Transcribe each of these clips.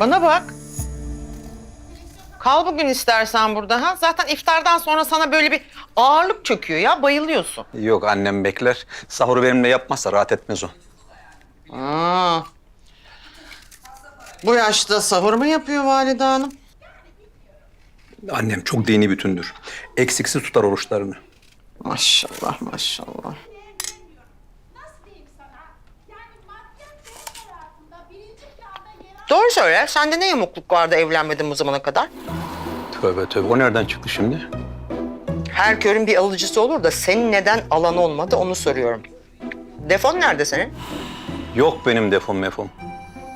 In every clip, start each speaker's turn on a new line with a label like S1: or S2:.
S1: Bana bak. Kal bugün istersen burada ha. Zaten iftardan sonra sana böyle bir ağırlık çöküyor ya. Bayılıyorsun.
S2: Yok annem bekler. Sahuru benimle yapmazsa rahat etmez o.
S1: Aa. Bu yaşta sahur mu yapıyor valide hanım?
S2: Annem çok dini bütündür. Eksiksiz tutar oruçlarını.
S1: Maşallah maşallah. Doğru söyle. Sende ne yamukluk vardı evlenmedin bu zamana kadar?
S2: Tövbe tövbe. O nereden çıktı şimdi?
S1: Her körün bir alıcısı olur da senin neden alan olmadı onu soruyorum. Defon nerede senin?
S2: Yok benim defom mefom.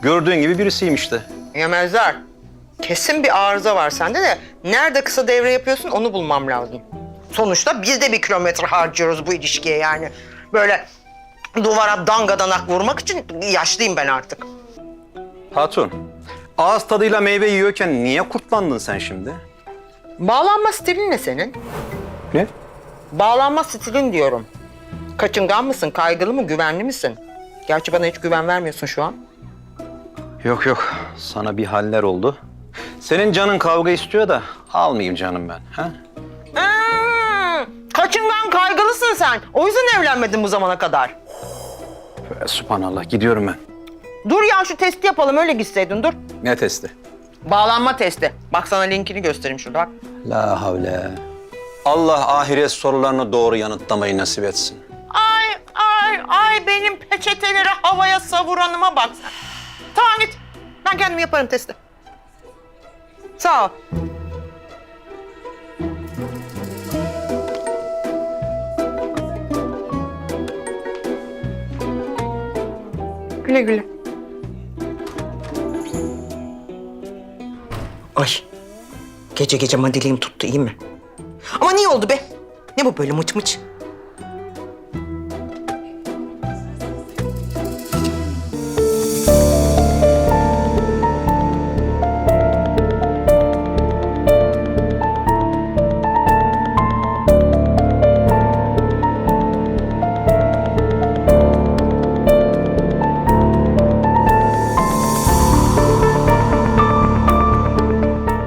S2: Gördüğün gibi birisiyim işte.
S1: Yemezler. Kesin bir arıza var sende de nerede kısa devre yapıyorsun onu bulmam lazım. Sonuçta biz de bir kilometre harcıyoruz bu ilişkiye yani. Böyle duvara dangadanak vurmak için yaşlıyım ben artık.
S2: Hatun, ağız tadıyla meyve yiyorken niye kurtlandın sen şimdi?
S1: Bağlanma stilin ne senin?
S2: Ne?
S1: Bağlanma stilin diyorum. Kaçıngan mısın, kaygılı mı, güvenli misin? Gerçi bana hiç güven vermiyorsun şu an.
S2: Yok yok, sana bir haller oldu. Senin canın kavga istiyor da almayayım canım ben. Ha?
S1: Hmm, kaçıngan kaygılısın sen. O yüzden evlenmedin bu zamana kadar.
S2: Be, Subhanallah, gidiyorum ben.
S1: Dur ya şu testi yapalım öyle gitseydin dur.
S2: Ne testi?
S1: Bağlanma testi. Bak sana linkini göstereyim şurada bak.
S2: La havle. Allah ahiret sorularını doğru yanıtlamayı nasip etsin.
S1: Ay ay ay benim peçeteleri havaya savuranıma bak. Tamam git. Ben kendim yaparım testi. Sağ ol. Güle güle. Ay. Gece gece madiliğim tuttu iyi mi? Ama niye oldu be? Ne bu böyle mıç mıç?